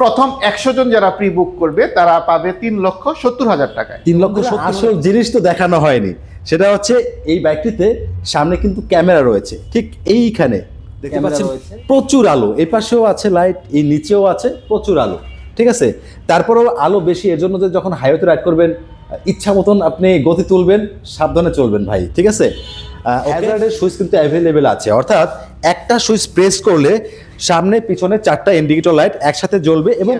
প্রথম একশো জন যারা প্রি বুক করবে তারা পাবে তিন লক্ষ সত্তর হাজার টাকায়। তিন লক্ষ আসল জিনিস তো দেখানো হয়নি। সেটা হচ্ছে এই বাইকটিতে সামনে কিন্তু ক্যামেরা রয়েছে। ঠিক এইখানে দেখতে পাচ্ছেন প্রচুর আলো। এই পাশেও আছে লাইট এই নিচেও আছে প্রচুর আলো। ঠিক আছে? তারপরেও আলো বেশি এর জন্য যে যখন হাইওয়েতে রাইড করবেন ইচ্ছা মতন আপনি গতি তুলবেন সাবধানে চলবেন ভাই। ঠিক আছে? হ্যাজার্ডের সুইচ কিন্তু অ্যাভেলেবেল আছে। অর্থাৎ একটা সুইচ প্রেস করলে সামনে পিছনে চারটা ইন্ডিকেটর লাইট একসাথে জ্বলবে এবং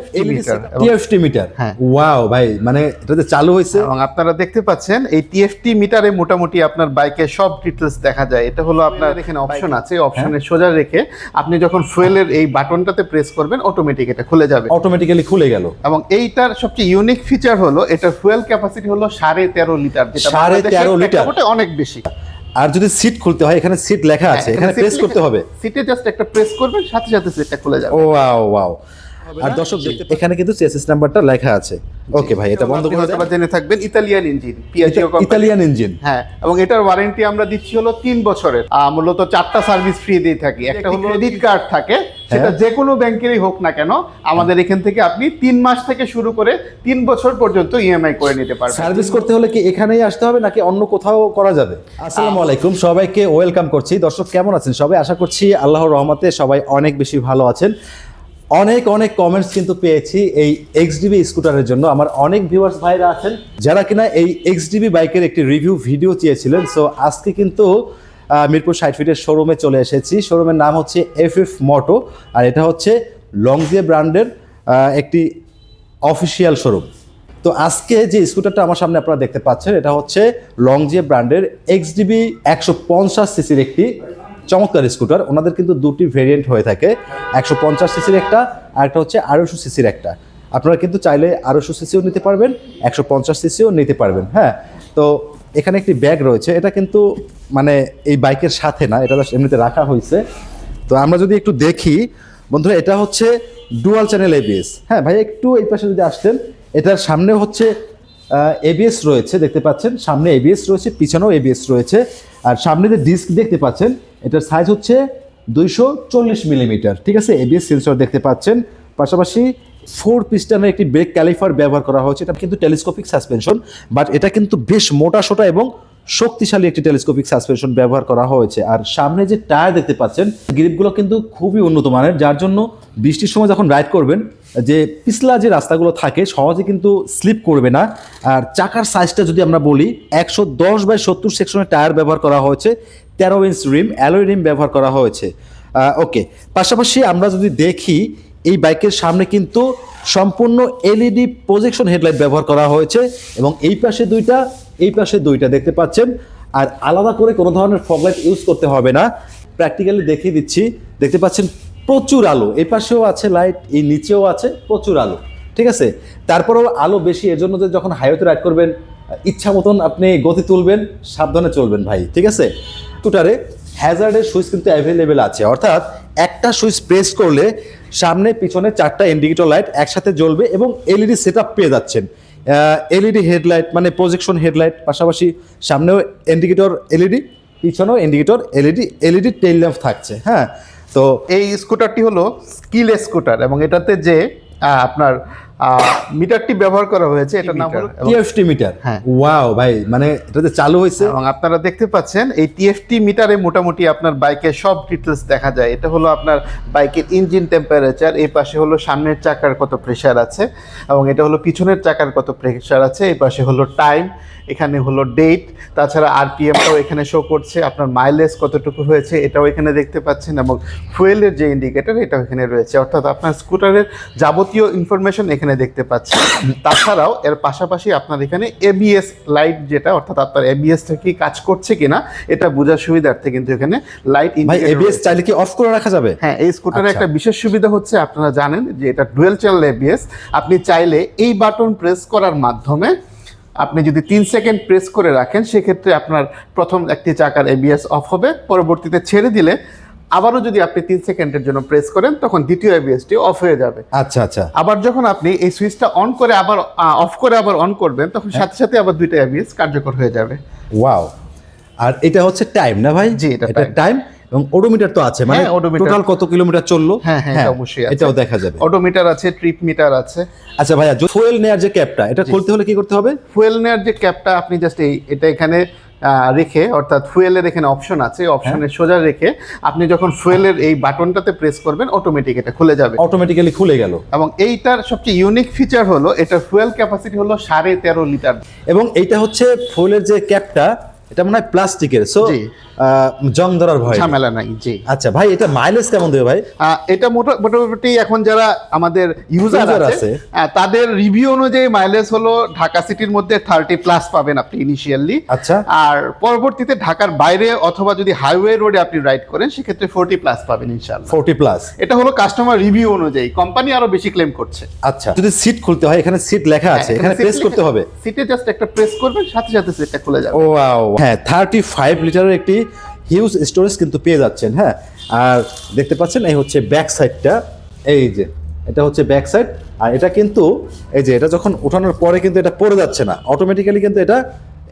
টিএফটি মিটার হ্যাঁ। ওয়াও ভাই মানে এটাতে চালু হয়েছে। এবং আপনারা দেখতে পাচ্ছেন এই টিএফটি মিটারে মোটামুটি আপনার বাইকের সব ডিটেলস দেখা যায়। এটা হলো আপনার এখানে অপশন আছে অপশনে সোজা রেখে আপনি যখন ফুয়েলের এই বাটনটাতে প্রেস করবেন অটোমেটিক এটা খুলে যাবে। অটোমেটিক্যালি খুলে গেল। এবং এইটার সবচেয়ে ইউনিক ফিচার হলো এটা ফুয়েল ক্যাপাসিটি হলো সাড়ে তেরো লিটার যেটা সাড়ে তেরো লিটার? অনেক বেশি। আর যদি সিট খুলতে হয় এখানে সিট লেখা আছে হ্যাঁ, এখানে প্রেস করতে হবে। সিটে জাস্ট একটা প্রেস করবেন সাথে সাথে সিটটা খুলে যাবে। ও ওয়াও ওয়াও। আর দর্শক এখানে কিন্তু চেসিস নাম্বারটা লেখা আছে। ওকে ভাই এটা বন্ধ করে দেন। জেনে থাকবেন ইতালিয়ান ইঞ্জিন ইতালিয়ান ইঞ্জিন হ্যাঁ এবং এটার ওয়ারেন্টি আমরা দিচ্ছি হলো তিন বছরের। মূলত চারটা সার্ভিস ফ্রি দিয়ে থাকি। একটা হলো ক্রেডিট কার্ড থাকে সেটা হ্যাঁ। যে কোনো ব্যাংকেরই হোক না কেন আমাদের এখান থেকে আপনি তিন মাস থেকে শুরু করে তিন বছর পর্যন্ত ইএমআই করে নিতে পারবেন। সার্ভিস করতে হলে কি এখানেই আসতে হবে নাকি অন্য কোথাও করা যাবে? আসসালামু আলাইকুম সবাইকে ওয়েলকাম করছি। দর্শক কেমন আছেন সবাই? আশা করছি আল্লাহর রহমতে সবাই অনেক বেশি ভালো আছেন। অনেক অনেক কমেন্টস কিন্তু পেয়েছি এই এক্সডিবি স্কুটারের জন্য। আমার অনেক ভিউয়ার্স ভাইরা আছেন, যারা কিনা এই এক্সডিবি বাইকের একটি রিভিউ ভিডিও চেয়েছিলেন। সো আজকে কিন্তু মিরপুর ষাট ফিটের শোরুমে চলে এসেছি। শোরুমের নাম হচ্ছে এফ এফ মটো আর এটা হচ্ছে লংজিয়া ব্র্যান্ডের একটি অফিসিয়াল শোরুম তো আজকে যে স্কুটারটা আমার সামনে আপনারা দেখতে পাচ্ছেন, এটা হচ্ছে লংজিয়া ব্র্যান্ডের এক্সডিবি একশো পঞ্চাশ সিসির একটি চমৎকার স্কুটার। ওনাদের কিন্তু দুটি ভেরিয়েন্ট হয়ে থাকে। একশো পঞ্চাশ সিসির একটা আর একটা হচ্ছে আড়াইশো সিসির একটা। আপনারা কিন্তু চাইলে আড়াইশো সিসিও নিতে পারবেন, একশো পঞ্চাশ সিসিও নিতে পারবেন হ্যাঁ? তো এখানে একটি ব্যাগ রয়েছে। এটা কিন্তু মানে এই বাইকের সাথে না, এটা এমনিতে রাখা হয়েছে। তো আমরা যদি একটু দেখি, বন্ধুরা, এটা হচ্ছে ডুয়াল চ্যানেল এবিএস হ্যাঁ ভাই, একটু এই পাশে যদি আসতেন, এটার সামনে হচ্ছে এবিএস রয়েছে, দেখতে পাচ্ছেন? সামনে এবিএস রয়েছে, পিছনেও এবিএস রয়েছে। আর সামনে যে ডিস্ক দেখতে পাচ্ছেন, এটার সাইজ হচ্ছে দুইশো চল্লিশ মিলিমিটার ঠিক আছে? এবিএস সেন্সর দেখতে পাচ্ছেন। পাশাপাশি ফোর পিস্টনের একটি ব্রেক ক্যালিফার ব্যবহার করা হয়েছে। এটা কিন্তু টেলিস্কোপিক সাসপেনশন বাট এটা কিন্তু বেশ মোটা সোটা এবং শক্তিশালী একটি টেলিস্কোপিক সাসপেনশন ব্যবহার করা হয়েছে। আর সামনে যে টায়ার দেখতে পাচ্ছেন গ্রিপগুলো কিন্তু খুবই উন্নত মানের, যার জন্য বৃষ্টির সময় যখন রাইড করবেন যে পিছলা যে রাস্তাগুলো থাকে, সহজে কিন্তু স্লিপ করবে না। আর চাকার সাইজটা যদি আমরা বলি, একশো দশ বাই সত্তর সেকশনের টায়ার ব্যবহার করা হয়েছে, তেরো ইঞ্চ রিম অ্যালোয় রিম ব্যবহার করা হয়েছে। ওকে পাশাপাশি আমরা যদি দেখি, এই বাইকের সামনে কিন্তু সম্পূর্ণ এলইডি প্রজেকশন হেডলাইট ব্যবহার করা হয়েছে এবং এই পাশে দুইটা, এই পাশে দুইটা দেখতে পাচ্ছেন। আর আলাদা করে কোনো ধরনের ফগলাইট ইউজ করতে হবে না। প্র্যাকটিক্যালি দেখিয়ে দিচ্ছি। দেখতে পাচ্ছেন প্রচুর আলো। এই পাশেও আছে লাইট এই নিচেও আছে প্রচুর আলো। ঠিক আছে? তারপরেও আলো বেশি এর জন্য যে যখন হাইওয়েতে রাইড করবেন, ইচ্ছা মতন আপনি গতি তুলবেন, সাবধানে চলবেন ভাই। ঠিক আছে? টুটারে হ্যাজার্ডের সুইচ কিন্তু অ্যাভেলেবেল আছে। অর্থাৎ একটা সুইচ প্রেস করলে সামনে, পিছনে চারটা ইন্ডিকেটর লাইট একসাথে জ্বলবে এবং এলইডি সেট পেয়ে যাচ্ছেন। এলইডি হেডলাইট মানে প্রজেকশন হেডলাইট পাশাপাশি সামনেও ইন্ডিকেটর এলইডি পিছনেও indicator LED LED tail lamp থাকছে। হ্যাঁ? তো এই স্কুটারটি হলো স্কিল স্কুটার এবং এটাতে যে আপনার মিটারটি ব্যবহার করা হয়েছে এটার নাম হলো টিএফটি মিটার। হ্যাঁ। ওয়াও ভাই মানে এটাতে চালু হয়েছে। এবং আপনারা দেখতে পাচ্ছেন এই টিএফটি মিটারে মোটামুটি আপনার বাইকের সব ডিটেলস দেখা যায়। এটা হলো আপনার বাইকের ইঞ্জিন টেম্পারেচার এই পাশে হলো সামনের চাকার কত প্রেশার আছে এবং এটা হলো পিছনের চাকার কত প্রেশার আছে এই পাশে হলো টাইম এখানে হলো ডেট তাছাড়া আরপিএমটাও এখানে শো করছে। আপনার মাইলেজ কতটুকু হয়েছে এটাও এখানে দেখতে পাচ্ছেন এবং ফুয়েলের যে ইন্ডিকেটর এটাও এখানে রয়েছে। অর্থাৎ আপনার স্কুটারের যাবতীয় ইনফরমেশন এখানে দেখতে পাচ্ছেন তাছাড়াও এর পাশাপাশি আপনার এখানে এবিএস লাইট যেটা অর্থাৎ আপনার এবিএসটা কি কাজ করছে কিনা এটা বোঝার সুবিধার্থে কিন্তু এখানে লাইট ভাই এবিএস চাইলে কি অফ করে রাখা যাবে? হ্যাঁ এই স্কুটারে আচ্ছা। একটা বিশেষ সুবিধা হচ্ছে আপনারা জানেন যে এটা ডুয়েল চ্যানেল এবিএস আপনি চাইলে এই বাটন প্রেস করার মাধ্যমে আপনি যদি তিন সেকেন্ড প্রেস করে রাখেন সেক্ষেত্রে আপনার প্রথম একটি চাকার এবিএস অফ হবে। পরবর্তীতে ছেড়ে দিলে আবারও যদি আপনি তিন সেকেন্ডের জন্য প্রেস করেন তখন দ্বিতীয় এবিএসটি অফ হয়ে যাবে। আচ্ছা আচ্ছা। আবার যখন আপনি এই সুইচটা অন করে আবার অফ করে আবার অন করবেন তখন সাথে সাথে আবার দুইটা এবিএস কার্যকর হয়ে যাবে। ওয়াও আর এটা হচ্ছে টাইম না ভাই? জি, এটা। টাইম এবং ওডোমিটার তো আছে মানে হ্যাঁ, টোটাল কত কিলোমিটার চলল? হ্যাঁ, হ্যাঁ, অবশ্যই আছে। এটাও দেখা যাবে। অটোমিটার আছে ট্রিপ মিটার আছে। আচ্ছা ভাইয়া ফুয়েল নেয়ার যে ক্যাপটা এটা খুলতে হলে কি করতে হবে? ফুয়েল নেয়ার যে ক্যাপটা আপনি জাস্ট এই এটা এখানে রেখে অর্থাৎ ফুয়েলের এখানে অপশন আছে অপশনে সোজা রেখে আপনি যখন ফুয়েলের এই বাটনটাতে প্রেস করবেন অটোমেটিক এটা খুলে যাবে। অটোমেটিক্যালি খুলে গেল। এবং এইটার সবচেয়ে ইউনিক ফিচার হলো এটা ফুয়েল ক্যাপাসিটি হলো সাড়ে তেরো লিটার। এবং এইটা হচ্ছে ফুয়েলের যে ক্যাপটা এটা মনে হয় প্লাস্টিকের। সো জং। ধরার ভয়। ঝামেলা নাই জি। আচ্ছা ভাই এটা মাইলেজ কেমন দেবে ভাই? এটা মোটামুটি এখন যারা আমাদের ইউজার আছে। তাদের রিভিউ অনুযায়ী মাইলেজ হলো ঢাকা সিটির মধ্যে থার্টি প্লাস পাবেন আপনি ইনিশিয়ালি আচ্ছা। আর পরবর্তীতে ঢাকার বাইরে অথবা যদি হাইওয়ে রোডে আপনি রাইড করেন সেক্ষেত্রে ফোর্টি প্লাস পাবেন ইনশাল্লাহ ফোরটি প্লাস এটা হলো কাস্টমার রিভিউ অনুযায়ী। কোম্পানি আরও বেশি ক্লেম করছে। আচ্ছা যদি সিট খুলতে হয় এখানে সিট লেখা আছে এখানে প্রেস করতে হবে? সিটে জাস্ট একটা প্রেস করবেন সাথে সাথে সিটটা খুলে যাবে। ও ওয়াও হ্যাঁ থার্টি ফাইভ লিটারের একটি হিউজ স্টোরেজ কিন্তু পেয়ে যাচ্ছেন হ্যাঁ। আর দেখতে পাচ্ছেন এই হচ্ছে ব্যাক সাইডটা এই যে এটা হচ্ছে ব্যাক সাইড আর এটা কিন্তু এই যে এটা যখন ওঠানোর পরে কিন্তু এটা পড়ে যাচ্ছে না অটোমেটিক্যালি কিন্তু এটা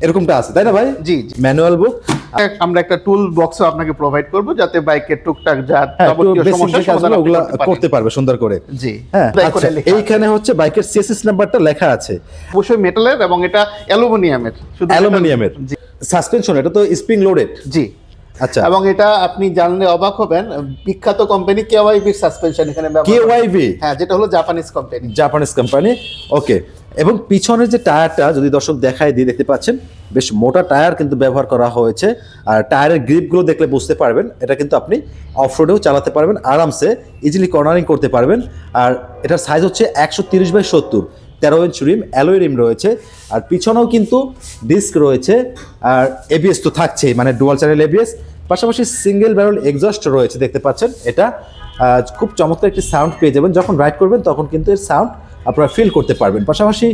এরকমটা আছে তাই না ভাই? জি। ম্যানুয়াল বুক আমরা একটা টুল বক্সও আপনাকে প্রোভাইড করব যাতে বাইকের টুকটাক যা হ্যাঁ ওগুলো করতে পারবে সুন্দর করে। জি হ্যাঁ আচ্ছা এইখানে হচ্ছে বাইকের সিএসএস নাম্বারটা লেখা আছে। অবশ্যই মেটালের এবং এটা অ্যালুমিনিয়ামের শুধু অ্যালুমিনিয়ামের। জি। সাসপেনশন এটা তো স্প্রিং লোডেড জি। আচ্ছা। এবং এটা আপনি জানলে অবাক হবেন বিখ্যাত কোম্পানি কেওয়াইবির সাসপেনশন এখানে কেওয়াইভি হ্যাঁ যেটা হলো Japanese company Japanese company okay এবং পিছনের যে টায়ারটা যদি দর্শক দেখায় দিয়ে দেখতে পাচ্ছেন বেশ মোটা টায়ার কিন্তু ব্যবহার করা হয়েছে। আর টায়ারের গ্রিপগুলো দেখলে বুঝতে পারবেন এটা কিন্তু আপনি অফ রোডেও চালাতে পারবেন আরামসে ইজিলি কর্নারিং করতে পারবেন। আর এটার সাইজ হচ্ছে একশো তিরিশ বাই সত্তর। তেরো ইঞ্চ রিম অ্যালোয় রিম রয়েছে। আর পিছনেও কিন্তু ডিস্ক রয়েছে। আর এবিএস তো থাকছেই মানে ডুয়াল চ্যানেল এবিএস পাশাপাশি সিঙ্গেল ব্যারল এক্সস্ট রয়েছে, দেখতে পাচ্ছেন এটা। খুব চমৎকার একটি সাউন্ড পেয়ে যাবেন। যখন রাইড করবেন, তখন কিন্তু এর সাউন্ড আপনারা ফিল করতে পারবেন। পাশাপাশি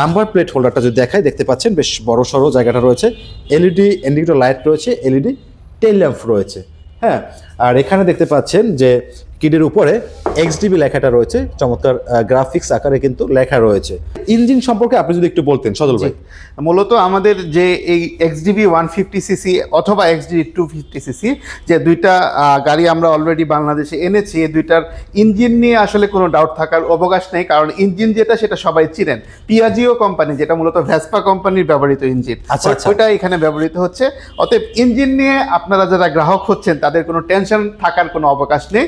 নাম্বার প্লেট হোল্ডারটা যদি দেখায় দেখতে পাচ্ছেন বেশ বড় সড়ো জায়গাটা রয়েছে। এলইডি ইন্ডিকেটর লাইট রয়েছে এলইডি টেল ল্যাম্প রয়েছে। হ্যাঁ আর এখানে দেখতে পাচ্ছেন যে কিডের উপরে এক্সডিবি লেখাটা রয়েছে। চমৎকার গ্রাফিক্স আকারে কিন্তু লেখা রয়েছে। ইঞ্জিন সম্পর্কে আপনি যদি একটু বলতেন সজল ভাই। মূলত আমাদের যে এই এক্সডিবি ওয়ান ফিফটি সিসি অথবা এক্সডিবি টু ফিফটি সিসি যে দুইটা গাড়ি আমরা অলরেডি বাংলাদেশে এনেছি এই দুইটার ইঞ্জিন নিয়ে আসলে কোনো ডাউট থাকার অবকাশ নেই। কারণ ইঞ্জিন যেটা সেটা সবাই চিনেন। পিয়াজিও কোম্পানি যেটা মূলত ভ্যাসপা কোম্পানির ব্যবহৃত ইঞ্জিন। আচ্ছা, আচ্ছা। ওইটা এখানে ব্যবহৃত হচ্ছে। অতএব ইঞ্জিন নিয়ে আপনারা যারা গ্রাহক হচ্ছেন তাদের কোনো টেনশন থাকার কোনো অবকাশ নেই।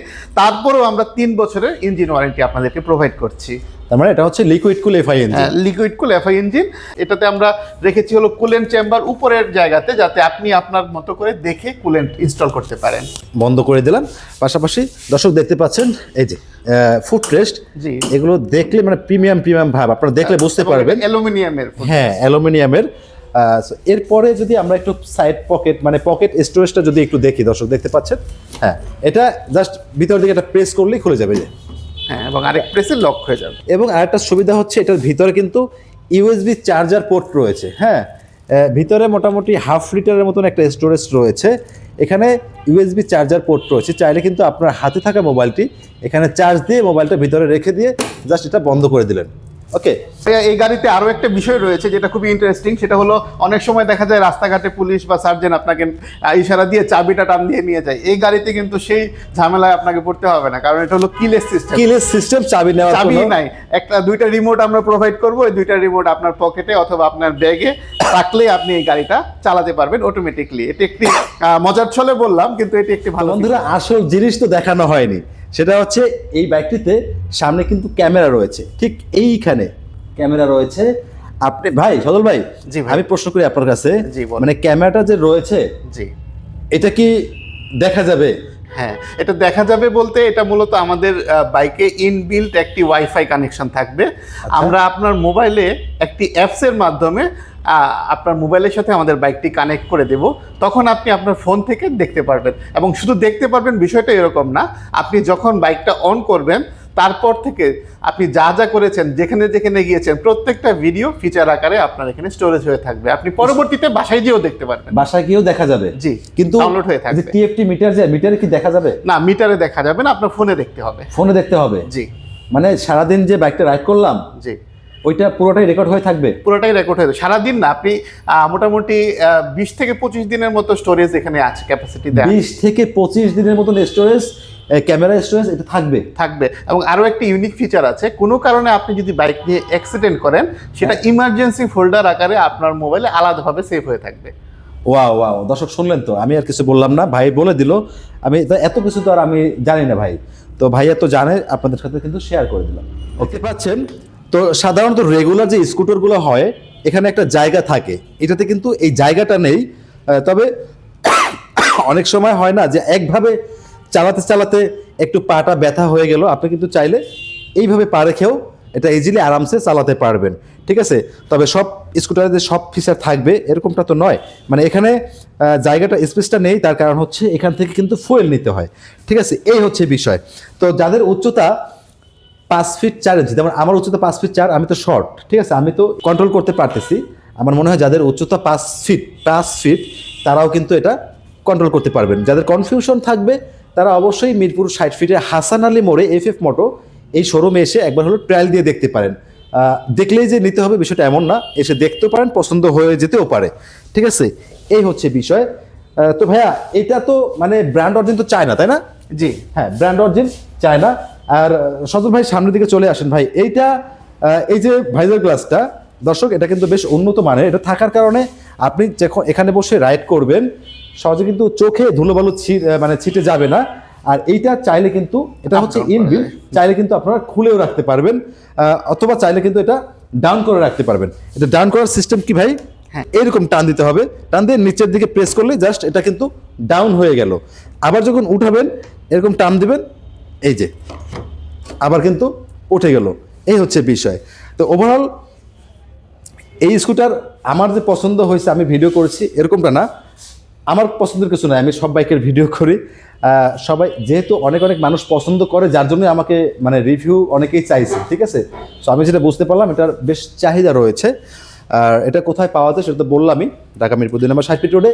তারপরেও আমরা তিন বছরের ইঞ্জিন ওয়ারেন্টি আপনাদেরকে প্রোভাইড করছি। তার মানে এটা হচ্ছে liquid cool FI engine liquid cool FI engine এটাতে আমরা রেখেছি হলো কুলেন্ট চেম্বার উপরের জায়গাতে যাতে আপনি আপনার মতো করে দেখে কুলেন্ট ইনস্টল করতে পারেন। বন্ধ করে দিলাম। পাশাপাশি দর্শক দেখতে পাচ্ছেন এই যে ফুড রেস্ট জি। এগুলো দেখলে মানে প্রিমিয়াম প্রিমিয়াম ভাব। আপনারা দেখলে বুঝতে পারবেন। অ্যালুমিনিয়ামের হ্যাঁ অ্যালুমিনিয়ামের এরপরে যদি আমরা একটু সাইড পকেট মানে পকেট স্টোরেজটা যদি একটু দেখি দর্শক দেখতে পাচ্ছেন? হ্যাঁ এটা জাস্ট ভিতর দিকে একটা প্রেস করলেই খুলে যাবে যে। হ্যাঁ এবং আরেক প্রেসে লক হয়ে যাবে। এবং আরেকটা সুবিধা হচ্ছে এটার ভিতরে কিন্তু ইউএসবি চার্জার পোর্ট রয়েছে। হ্যাঁ ভিতরে মোটামুটি হাফ লিটারের মতন একটা স্টোরেজ রয়েছে। এখানে ইউএসবি চার্জার পোর্ট রয়েছে। চাইলে কিন্তু আপনার হাতে থাকা মোবাইলটি এখানে চার্জ দিয়ে মোবাইলটা ভিতরে রেখে দিয়ে জাস্ট এটা বন্ধ করে দিলেন। ওকে এই গাড়িতে আরও একটা বিষয় রয়েছে যেটা খুবই ইন্টারেস্টিং সেটা হলো অনেক সময় দেখা যায় রাস্তাঘাটে পুলিশ বা সার্জেন আপনাকে ইশারা দিয়ে চাবিটা টান দিয়ে নিয়ে যায়। এই গাড়িতে কিন্তু সেই ঝামেলায় আপনাকে পড়তে হবে না কারণ এটা হলো কিলেস সিস্টেম কিলেস সিস্টেম চাবি নেওয়া চাবি নাই। একটা দুইটা রিমোট আমরা প্রোভাইড করব এই দুইটা রিমোট আপনার পকেটে অথবা আপনার ব্যাগে রাখলে আপনি এই গাড়িটা চালাতে পারবেন অটোমেটিকলি এটি একটি মজার ছলে বললাম কিন্তু এটি একটি ভালো বন্ধুরা আসল জিনিস তো দেখানো হয়নি। সেটা হচ্ছে এই বাইকটিতে সামনে কিন্তু ক্যামেরা রয়েছে। ঠিক এইখানে ক্যামেরা রয়েছে। আপনি ভাই সদল ভাই জি। আমি প্রশ্ন করি আপনার কাছে। মানে ক্যামেরাটা যে রয়েছে জি। এটা কি দেখা যাবে? হ্যাঁ এটা দেখা যাবে বলতে এটা মূলত আমাদের বাইকে ইনবিল্ট একটি ওয়াইফাই কানেকশন থাকবে। আমরা আপনার মোবাইলে একটি অ্যাপসের মাধ্যমে আপনার মোবাইলের সাথে আমাদের বাইকটি কানেক্ট করে দেব। তখন আপনি আপনার ফোন থেকে দেখতে পারবেন এবং শুধু দেখতে পারবেন বিষয়টা এরকম না আপনি যখন বাইকটা অন করবেন তারপর থেকে আপনি যা যা করেছেন যেখানে যেখানে গিয়েছেন প্রত্যেকটা ভিডিও ফিচার আকারে আপনার এখানে স্টোরেজ হয়ে থাকবে। আপনি পরবর্তীতে বাসায় গিয়েও দেখতে পারবেন। বাসায় গিয়েও দেখা যাবে। জি, কিন্তু download হয়ে থাকবে। টিএফটি মিটার যে মিটারে কি দেখা যাবে? না মিটারে দেখা যাবে না আপনার ফোনে দেখতে হবে। ফোনে দেখতে হবে? জি। মানে সারাদিন যে বাইকটা রাইড করলাম জি। ওইটা পুরোটাই রেকর্ড হয়ে থাকবে? পুরোটাই রেকর্ড হয়ে। সারাদিন না আপনি মোটামুটি বিশ থেকে পঁচিশ দিনের মতো স্টোরেজ এখানে আছে ক্যাপাসিটি দেয়। বিশ থেকে পঁচিশ দিনের মতন স্টোরেজ ক্যামেরা স্টোরেজ এটা থাকবে। থাকবে। এবং আরও একটি ইউনিক ফিচার আছে কোনো কারণে আপনি যদি বাইক নিয়ে অ্যাক্সিডেন্ট করেন সেটা ইমার্জেন্সি ফোল্ডার আকারে আপনার মোবাইলে আলাদাভাবে সেভ হয়ে থাকবে। ওয়াও ওয়া দর্শক শুনলেন তো আমি আর কিছু বললাম না ভাই বলে দিল। আমি তো এত কিছু তো আর আমি জানি না ভাই। তো ভাইয়া তো জানে আপনাদের সাথে কিন্তু শেয়ার করে দিলাম। দেখতে পাচ্ছেন তো সাধারণত রেগুলার যে স্কুটারগুলো হয়, এখানে একটা জায়গা থাকে। এটাতে কিন্তু এই জায়গাটা নেই। তবে অনেক সময় হয় না যে একভাবে চালাতে চালাতে একটু পাটা ব্যথা হয়ে গেল। আপনি কিন্তু চাইলে এইভাবে পা রেখেও এটা ইজিলি আরামসে চালাতে পারবেন। ঠিক আছে? তবে সব স্কুটারে যে সব ফিচার থাকবে, এরকমটা তো নয়। মানে এখানে জায়গাটা স্পেসটা নেই। তার কারণ হচ্ছে এখান থেকে কিন্তু ফুয়েল নিতে হয়। ঠিক আছে? এই হচ্ছে বিষয়। তো যাদের উচ্চতা পাঁচ ফিট চার ইঞ্চি যেমন আমার উচ্চতা পাঁচ ফিট চার আমি তো শর্ট ঠিক আছে? আমি তো কন্ট্রোল করতে পারতেছি। আমার মনে হয় যাদের উচ্চতা পাঁচ ফিট পাঁচ ফিট তারাও কিন্তু এটা কন্ট্রোল করতে পারবেন। যাদের কনফিউশন থাকবে তারা অবশ্যই মিরপুর ষাট ফিটে হাসান আলী মোড়ে এফ এফ মোটো এই শোরুমে এসে একবার হলো ট্রায়াল দিয়ে দেখতে পারেন। দেখলেই যে নিতে হবে বিষয়টা এমন না এসে দেখতেও পারেন পছন্দ হয়ে যেতেও পারে। ঠিক আছে? এই হচ্ছে বিষয়। তো ভাইয়া এটা তো মানে ব্র্যান্ড অরিজিন তো চায় না তাই না? জি। হ্যাঁ ব্র্যান্ড অরিজিন চায় না আর সজল ভাই সামনের দিকে চলে আসেন। ভাই এইটা এই যে ভাইজার গ্লাসটা দর্শক এটা কিন্তু বেশ উন্নত মানের এটা থাকার কারণে আপনি যখন এখানে বসে রাইড করবেন সহজে কিন্তু চোখে ধুলোবালু ছি- মানে ছিটে যাবে না। আর এইটা চাইলে কিন্তু এটা হচ্ছে ইনবিল চাইলে কিন্তু আপনারা খুলেও রাখতে পারবেন অথবা চাইলে কিন্তু এটা ডাউন করে রাখতে পারবেন। এটা ডাউন করার সিস্টেম কি ভাই? হ্যাঁ। এরকম টান দিতে হবে। টান দিয়ে নিচের দিকে প্রেস করলে জাস্ট এটা কিন্তু ডাউন হয়ে গেল। আবার যখন উঠাবেন এরকম টান দিবেন এই যে আবার কিন্তু উঠে গেল। এই হচ্ছে বিষয়। তো ওভারঅল এই স্কুটার আমার যে পছন্দ হয়েছে, আমি ভিডিও করেছি, এরকমটা না। আমার পছন্দের কিছু নয় আমি সব বাইকের ভিডিও করি। সবাই, যেহেতু অনেক অনেক মানুষ পছন্দ করে, যার জন্য আমাকে মানে রিভিউ অনেকেই চাইছে, ঠিক আছে? তো আমি যেটা বুঝতে পারলাম, এটার বেশ চাহিদা রয়েছে। আর এটা কোথায় পাওয়া যায়, সেটা তো বললামই। ঢাকা মিরপুর দুই নম্বর ষাট ফিট রোডে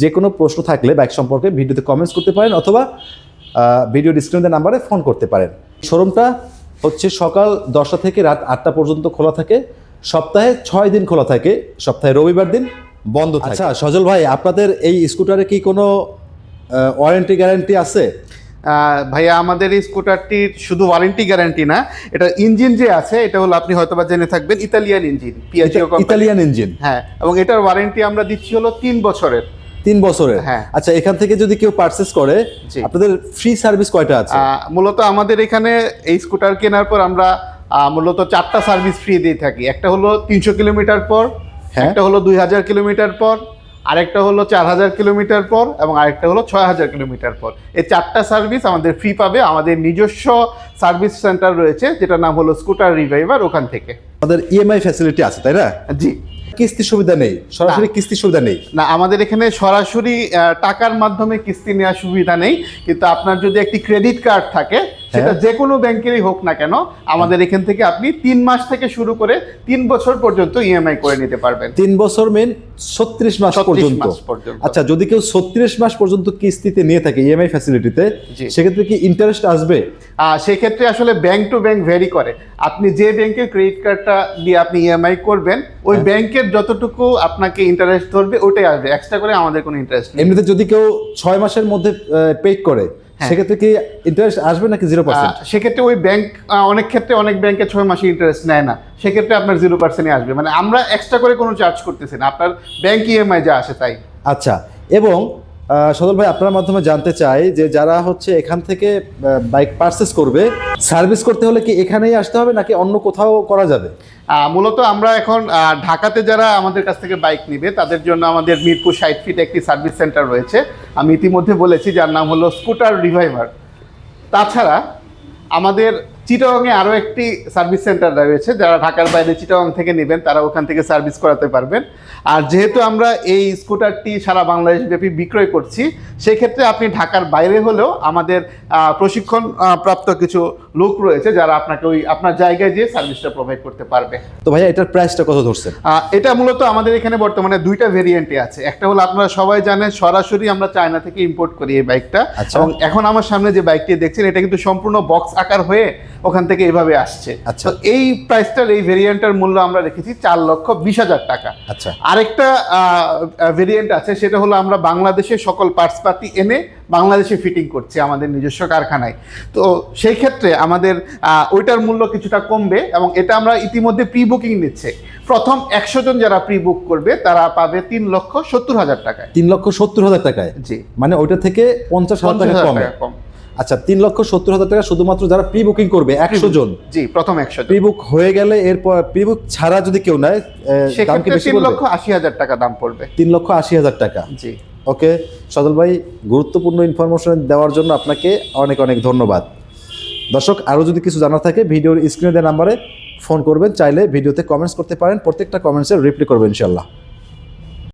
যে কোনো প্রশ্ন থাকলে বাইক সম্পর্কে ভিডিওতে কমেন্টস করতে পারেন, অথবা ভিডিও ডিসক্রিপশন নাম্বারে ফোন করতে পারেন। শোরুমটা হচ্ছে সকাল দশটা থেকে রাত আটটা পর্যন্ত খোলা থাকে। সপ্তাহে ছয় দিন খোলা থাকে। সপ্তাহে রবিবার দিন বন্ধ থাকে। আচ্ছা সজল ভাই আপনাদের এই স্কুটারে কি কোনো ওয়ারেন্টি গ্যারান্টি আছে? ভাইয়া আমাদের এই স্কুটারটির শুধু ওয়ারেন্টি গ্যারান্টি না এটা ইঞ্জিন যে আছে এটা হলো আপনি হয়তো বা জেনে থাকবেন ইতালিয়ান ইঞ্জিন ইতালিয়ান ইঞ্জিন হ্যাঁ এবং এটার ওয়ারেন্টি আমরা দিচ্ছি হলো তিন বছরের। তিন বছরের। হ্যাঁ। আচ্ছা এখান থেকে যদি কেউ পারচেস করে আপনাদের ফ্রি সার্ভিস কয়টা আছে? মূলত আমাদের এখানে এই স্কুটার কেনার পর আমরা মূলত চারটা সার্ভিস ফ্রি দিয়ে থাকি। একটা হলো তিনশো কিলোমিটার পর হ্যাঁ। একটা হলো দুই হাজার কিলোমিটার পর আরেকটা হলো চার হাজার কিলোমিটার পর এবং আরেকটা হলো ছয় হাজার কিলোমিটার পর। এই চারটা সার্ভিস আমাদের ফ্রি পাবে। আমাদের নিজস্ব সার্ভিস সেন্টার রয়েছে যেটার নাম হলো স্কুটার রিভাইভার ওখান থেকে। আমাদের ইএমআই ফ্যাসিলিটি আছে তাই না? জি। কিস্তি সুবিধা নেই? সরাসরি কিস্তি সুবিধা নেই? না আমাদের এখানে সরাসরি টাকার মাধ্যমে কিস্তি নেওয়ার সুবিধা নেই কিন্তু আপনার যদি একটি ক্রেডিট কার্ড থাকে সেটা হ্যাঁ। যে কোনো ব্যাংকেরই হোক না কেন আমাদের এখান থেকে আপনি তিন মাস থেকে শুরু করে তিন বছর পর্যন্ত ইএমআই করে নিতে পারবেন তিন বছর মেন ছত্রিশ মাস 36 পর্যন্ত আচ্ছা যদি কেউ ছত্রিশ মাস পর্যন্ত কিস্তিতে নিয়ে থাকে ইএমআই ফ্যাসিলিটিতে জি। সেক্ষেত্রে কি ইন্টারেস্ট আসবে সেক্ষেত্রে আসলে ব্যাংক টু ব্যাংক ভেরি করে আপনি যে ব্যাংকের ক্রেডিট কার্ডটা দিয়ে আপনি ইএমআই করবেন ওই। ব্যাংকের যতটুকু আপনাকে ইন্টারেস্ট ধরবে ওটাই আসবে এক্সট্রা করে আমাদের কোনো ইন্টারেস্ট নেই এমনিতে যদি কেউ ছয় মাসের মধ্যে পে করে। সেক্ষেত্রে কি ইন্টারেস্ট আসবে নাকি জিরো পার্সেন্ট সেক্ষেত্রে ওই ব্যাংক অনেক ক্ষেত্রে অনেক ব্যাংকে ছয় মাসে ইন্টারেস্ট নেয় না। সেক্ষেত্রে আপনার জিরো পার্সেন্টে আসবে। মানে আমরা এক্সট্রা করে কোনো চার্জ করতেছি না। আপনার ব্যাংক ইএমআই যা আসে তাই। আচ্ছা এবং সদল ভাই আপনার মাধ্যমে জানতে চাই যে যারা হচ্ছে এখান থেকে বাইক পারচেস করবে সার্ভিস করতে হলে কি এখানেই আসতে হবে নাকি অন্য কোথাও করা যাবে? মূলত আমরা এখন ঢাকাতে যারা আমাদের কাছ থেকে বাইক নিবে, তাদের জন্য আমাদের মিরপুর ষাট ফিট একটি সার্ভিস সেন্টার রয়েছে। আমি ইতিমধ্যে বলেছি যার নাম হলো স্কুটার রিভাইভার তাছাড়া আমাদের চিটাগংয়ে আরও একটি সার্ভিস সেন্টার রয়েছে যারা ঢাকার বাইরে চিটাগং থেকে নেবেন তারা ওখান থেকে সার্ভিস করাতে পারবেন। আর যেহেতু আমরা এই স্কুটারটি সারা বাংলাদেশ ব্যাপী বিক্রয় করছি সেক্ষেত্রে আপনি ঢাকার বাইরে হলেও আমাদের প্রশিক্ষণ প্রাপ্ত কিছু লোক রয়েছে যারা আপনাকে ওই আপনার জায়গায় যেয়ে সার্ভিসটা প্রোভাইড করতে পারবে। তো ভাইয়া এটার প্রাইসটা কত ধরছে এটা মূলত আমাদের এখানে বর্তমানে দুইটা ভেরিয়েন্টে আছে। একটা হলো আপনারা সবাই জানেন সরাসরি আমরা চায়না থেকে ইম্পোর্ট করি এই বাইকটা আচ্ছা। এবং এখন আমার সামনে যে বাইকটি দেখছেন এটা কিন্তু সম্পূর্ণ বক্স আকার হয়ে ওখান থেকে এইভাবে আসছে। আচ্ছা। তো এই প্রাইসটার এই ভেরিয়েন্টের মূল্য আমরা রেখেছি চার লক্ষ বিশ হাজার টাকা। আচ্ছা। আরেকটা ভেরিয়েন্ট আছে সেটা হলো আমরা বাংলাদেশে সকল পার্টসপাতি এনে বাংলাদেশে ফিটিং করছি আমাদের নিজস্ব কারখানায়। তো সেই ক্ষেত্রে আমাদের আহ, ওইটার মূল্য কিছুটা কমবে এবং এটা আমরা ইতিমধ্যে প্রি বুকিং নিচ্ছে। প্রথম একশো জন যারা প্রি বুক করবে তারা পাবে তিন লক্ষ সত্তর হাজার টাকায়। তিন লক্ষ সত্তর হাজার টাকায়? জি। মানে ওইটা থেকে পঞ্চাশ হাজার টাকা কম। আচ্ছা তিন লক্ষ সত্তর হাজার টাকা শুধুমাত্র যারা প্রি বুকিং করবে একশো জন। জি প্রথম একশো প্রি বুক হয়ে গেলে এরপর প্রি বুক ছাড়া যদি কেউ নেয় দাম কি বেশি লক্ষ আশি হাজার টাকা দাম পড়বে। তিন লক্ষ আশি হাজার টাকা। জি। ওকে সজল ভাই গুরুত্বপূর্ণ ইনফরমেশন দেওয়ার জন্য আপনাকে অনেক অনেক ধন্যবাদ। দর্শক আরও যদি কিছু জানার থাকে ভিডিওর স্ক্রিনে দেওয়া নাম্বারে ফোন করবেন চাইলে ভিডিওতে কমেন্টস করতে পারেন প্রত্যেকটা কমেন্টসের রিপ্লাই করবেন ইনশাল্লাহ